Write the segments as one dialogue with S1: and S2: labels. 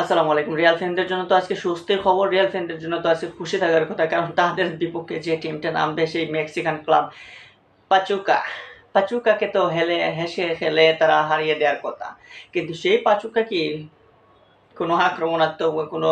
S1: আসসালামু আলাইকুম। রিয়াল ফ্যানদের জন্য তো আজকে সুস্থের খবর রিয়াল ফ্যানদের জন্য তো আজকে খুশি থাকার কথা, কারণ তাদের বিপক্ষে যে টিমটা নামবে সেই মেক্সিকান ক্লাব পাচুকা পাচুকাকে তো হেলে, হেসে খেলে তারা হারিয়ে দেওয়ার কথা। কিন্তু সেই পাচুকা কি কোনো আক্রমণাত্মক বা কোনো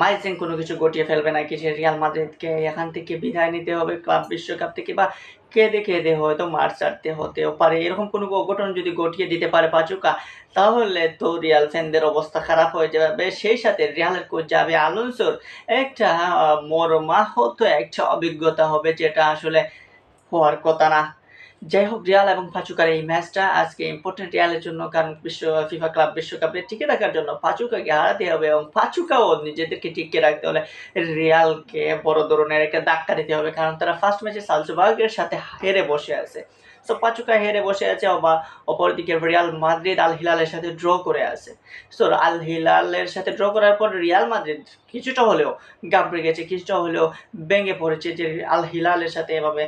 S1: মাইজিং কোনো কিছু গটিয়ে ফেলবে নাকি? যে রিয়াল মাদ্রিদকে এখান থেকে বিদায় নিতে হবে, ক্লাব বিশ্বকাপ থেকে বা কেঁদে কেঁদে হয়তো মার ছাড়তে হতেও পারে। এরকম কোনো অঘটন যদি ঘটিয়ে দিতে পারে পাচুকা তাহলে তো রিয়াল ফ্যানদের অবস্থা খারাপ হয়ে যাবে। সেই সাথে রিয়ালের কোচ যাবে আলোনসোর একটা মর্মাহত একটা অভিজ্ঞতা হবে, যেটা আসলে হওয়ার কথা না। যাই হোক রিয়াল এবং পাচুকার এই ম্যাচটা আজকে ইম্পর্টেন্ট রিয়ালের জন্য, কারণ বিশ্ব ফিফা ক্লাব বিশ্বকাপে টিকে রাখার জন্য পাচুকাকে হারাতে হবে এবং পাচুকাও নিজেদেরকে টিকে রাখতে হলে রিয়ালকে বড় ধরনের একটা ধাক্কা দিতে হবে, কারণ তারা ফার্স্ট ম্যাচে সালসবার্গের সাথে হেরে বসে আছে। সো পাচুকা হেরে বসে আছে বা অপরদিকে রিয়াল মাদ্রিদ আল হিলালের সাথে ড্র করে আছে। সো আল হিলালের সাথে ড্র করার পর রিয়াল মাদ্রিদ কিছুটা হলেও গাবড়ে গেছে, কিছুটা হলেও ভেঙে পড়েছে যে আল হিলালের সাথে এভাবে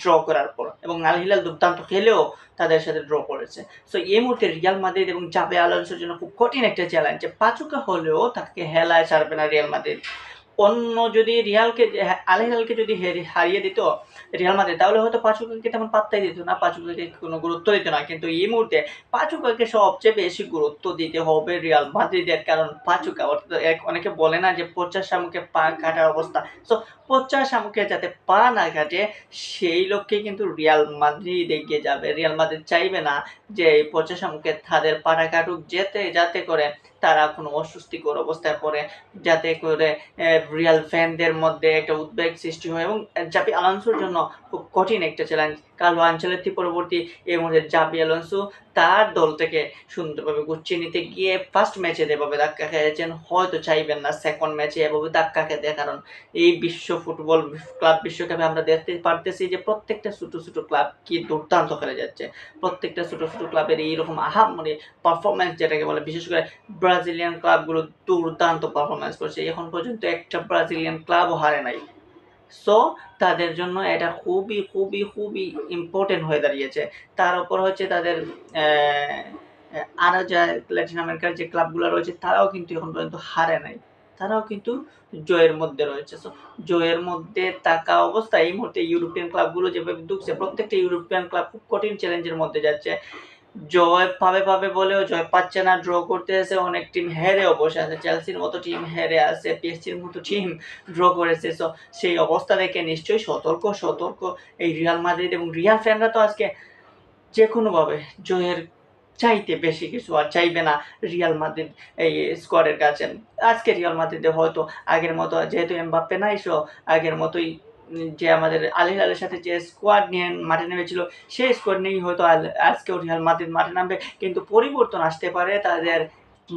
S1: ড্র করার পর। এবং আল হিলাল দুর্দান্ত খেলেও তাদের সাথে ড্র করেছে। সো এই মুহূর্তে রিয়াল মাদ্রিদ এবং জাবে আলোনসোর জন্য খুব কঠিন একটা চ্যালেঞ্জ পাচুকা হলেও তাকে হেলায় ছাড়বে না রিয়াল মাদ্রিদ। অন্য যদি রিয়ালকে, আল হিলালকে যদি হারিয়ে দিত, রিয়াল মাদ্রিদ, তাহলে হয়তো পাচুকাকে তেমন পাত্তাই দিত না পাচুকাকে কোনো গুরুত্ব দিত না। কিন্তু এই মুহূর্তে পাচুকাকে সবচেয়ে বেশি গুরুত্ব দিতে হবে রিয়াল মাদ্রিদের, কারণ পাচুকা অর্থাৎ অনেকে বলে না যে পচা শামুকে পা কাটার অবস্থা। সো পচা শামুকে যাতে পা না কাটে, সেই লক্ষ্যে কিন্তু রিয়াল মাদ্রিদ এগিয়ে যাবে। রিয়াল মাদ্রিদ চাইবে না যে এই পচা শামুকে তাদের পাটা কাটুক, যেতে, যাতে করে তারা কোনো অস্বস্তিকর অবস্থায় পড়ে, যাতে করে রিয়াল ফ্যানদের মধ্যে একটা উদ্বেগ সৃষ্টি হয় এবং জাপি আলানসোর জন্য খুব কঠিন একটা চ্যালেঞ্জ কালো আঞ্চলের পরবর্তী এই মুহূর্তে জাপি আলান্সো তার দল থেকে সুন্দরভাবে গুছিয়ে নিতে গিয়ে ফার্স্ট ম্যাচে যেভাবে ধাক্কা খেয়েছেন, হয়তো চাইবেন না সেকেন্ড ম্যাচে এভাবে ধাক্কা খেতে। কারণ এই বিশ্ব ফুটবল ক্লাব বিশ্বকাপে আমরা দেখতে পারতেছি যে প্রত্যেকটা ছোটো ছোটো ক্লাব কি দুর্দান্ত খেলে যাচ্ছে। প্রত্যেকটা ছোটো ছোটো ক্লাবের এইরকম আহাম মানে পারফরমেন্স যেটাকে বলে, বিশেষ করে ব্রাজিলিয়ান ক্লাবগুলো দুর্দান্ত পারফরমেন্স করছে। এখন পর্যন্ত একটা ব্রাজিলিয়ান ক্লাবও হারে নাই। সো তাদের জন্য এটা খুবই খুবই খুবই ইম্পর্টেন্ট হয়ে দাঁড়িয়েছে। তার উপর হচ্ছে তাদের আরও যা ল্যাটিন আমেরিকার যে ক্লাবগুলো রয়েছে, তারাও কিন্তু এখন পর্যন্ত হারে নাই। তারাও কিন্তু জয়ের মধ্যে রয়েছে। সো জয়ের মধ্যে থাকা অবস্থা এই মুহূর্তে ইউরোপিয়ান ক্লাবগুলো যেভাবে ঢুকছে, প্রত্যেকটা ইউরোপিয়ান ক্লাব খুব কঠিন চ্যালেঞ্জের মধ্যে যাচ্ছে। জয় পাবে পাবে বলেও জয় পাচ্ছে না ড্র করতে এসে অনেক টিম হেরেও বসে আছে। চেলসির মতো টিম হেরে আছে পিএসসির মতো টিম ড্র করেছে। সো সেই অবস্থা দেখে নিশ্চয়ই সতর্ক সতর্ক। এই রিয়াল মাদ্রিদ এবং রিয়াল ফ্যানরা তো আজকে যে কোনোভাবে জয়ের চাইতে বেশি কিছু আর চাইবে না রিয়াল মাদ্রিদ এই স্কোয়াডের কাছে। আজকে রিয়াল মাদ্রিদে হয়তো আগের মতো, যেহেতু এম এমবাপ্পে নাই সো আগের মতোই যে আমাদের আল আলের সাথে যে স্কোয়াড নিয়ে মাঠে নেমেছিল, সেই স্কোয়াড নিয়েই হয়তো আজকেও রিয়াল মাদ্রিদ মাঠে নামবে। কিন্তু পরিবর্তন আসতে পারে তাদের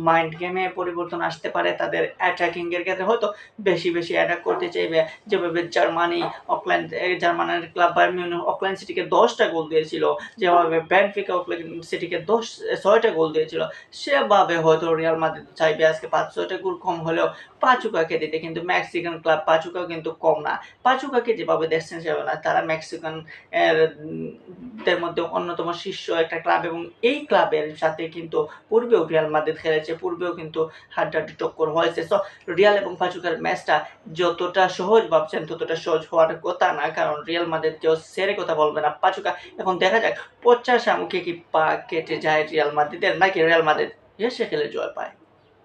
S1: মাইন্ড গেমে পরিবর্তন আসতে পারে, তাদের অ্যাটাকিং এর ক্ষেত্রে হয়তো বেশি বেশি অ্যাটাক করতে চাইবে। যেভাবে জার্মানি, অকল্যান্ড জার্মানের ক্লাব মিউনিখ, অকল্যান্ড সিটিকে দশটা গোল দিয়েছিল। যেভাবে ব্যানফিকা অকল্যান্ড সিটিকে দশ, ছয়টা গোল দিয়েছিল, সেভাবে হয়তো রিয়াল মাদ্রিদ চাইবে আজকে পাঁচ, ছয়টা গোল কম হলেও পাচুকাকে দিতে কিন্তু মেক্সিকান ক্লাব পাচুকাও কিন্তু কম না। পাচুকাকে যেভাবে দেখছেন সেভাবে না, তারা মেক্সিকান এর মধ্যে অন্যতম শীর্ষ একটা ক্লাব এবং এই ক্লাবের সাথে কিন্তু পূর্বেও রিয়াল মাদ্রিদ খেলেছে পূর্বেও কিন্তু হাড্ডাহাড্ডি টক্কর হয়েছে। সো রিয়াল এবং পাচুকার ম্যাচটা যতটা সহজ ভাবছেন, ততটা সহজ হওয়ার কথা না, কারণ রিয়াল মাদের কেউ সেরে কথা বলবে না। পাচুকা এখন দেখা যাক পঞ্চাশ মুখে কি পা কেটে যায় রিয়াল মাদ্রিদের নাকি রিয়াল মাদ্রিদ এসে খেলে জয় পায়?